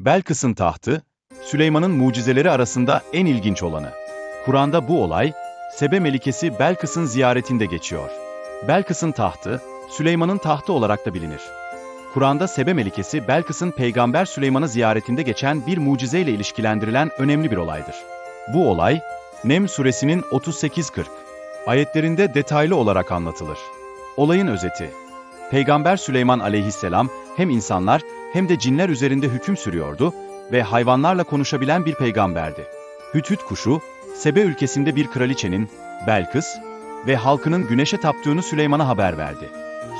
Belkıs'ın tahtı, Süleyman'ın mucizeleri arasında en ilginç olanı. Kur'an'da bu olay, Sebe Melikesi Belkıs'ın ziyaretinde geçiyor. Belkıs'ın tahtı, Süleyman'ın tahtı olarak da bilinir. Kur'an'da Sebe Melikesi Belkıs'ın Peygamber Süleyman'ı ziyaretinde geçen bir mucizeyle ilişkilendirilen önemli bir olaydır. Bu olay, Nem suresinin 38-40 ayetlerinde detaylı olarak anlatılır. Olayın özeti, Peygamber Süleyman aleyhisselam hem insanlar hem de cinler üzerinde hüküm sürüyordu ve hayvanlarla konuşabilen bir peygamberdi. Hüthüt kuşu, Sebe ülkesinde bir kraliçenin, Belkıs ve halkının güneşe taptığını Süleyman'a haber verdi.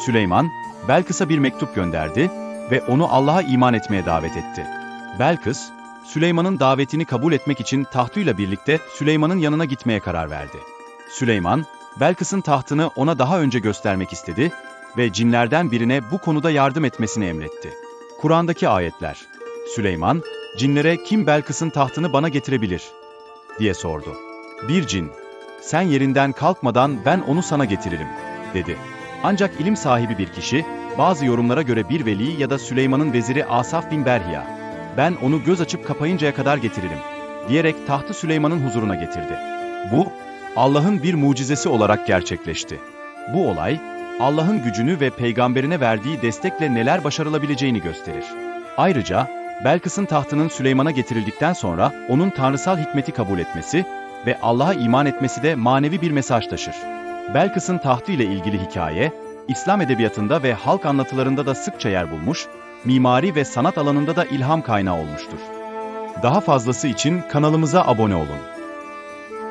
Süleyman, Belkıs'a bir mektup gönderdi ve onu Allah'a iman etmeye davet etti. Belkıs, Süleyman'ın davetini kabul etmek için tahtıyla birlikte Süleyman'ın yanına gitmeye karar verdi. Süleyman, Belkıs'ın tahtını ona daha önce göstermek istedi ve cinlerden birine bu konuda yardım etmesini emretti. Kur'an'daki ayetler, Süleyman, cinlere kim Belkıs'ın tahtını bana getirebilir? diye sordu. Bir cin, sen yerinden kalkmadan ben onu sana getiririm, dedi. Ancak ilim sahibi bir kişi, bazı yorumlara göre bir veli ya da Süleyman'ın veziri Asaf bin Berhiya, ben onu göz açıp kapayıncaya kadar getiririm, diyerek tahtı Süleyman'ın huzuruna getirdi. Bu, Allah'ın bir mucizesi olarak gerçekleşti. Bu olay, Allah'ın gücünü ve peygamberine verdiği destekle neler başarılabileceğini gösterir. Ayrıca, Belkıs'ın tahtının Süleyman'a getirildikten sonra onun tanrısal hikmeti kabul etmesi ve Allah'a iman etmesi de manevi bir mesaj taşır. Belkıs'ın tahtı ile ilgili hikaye, İslam edebiyatında ve halk anlatılarında da sıkça yer bulmuş, mimari ve sanat alanında da ilham kaynağı olmuştur. Daha fazlası için kanalımıza abone olun.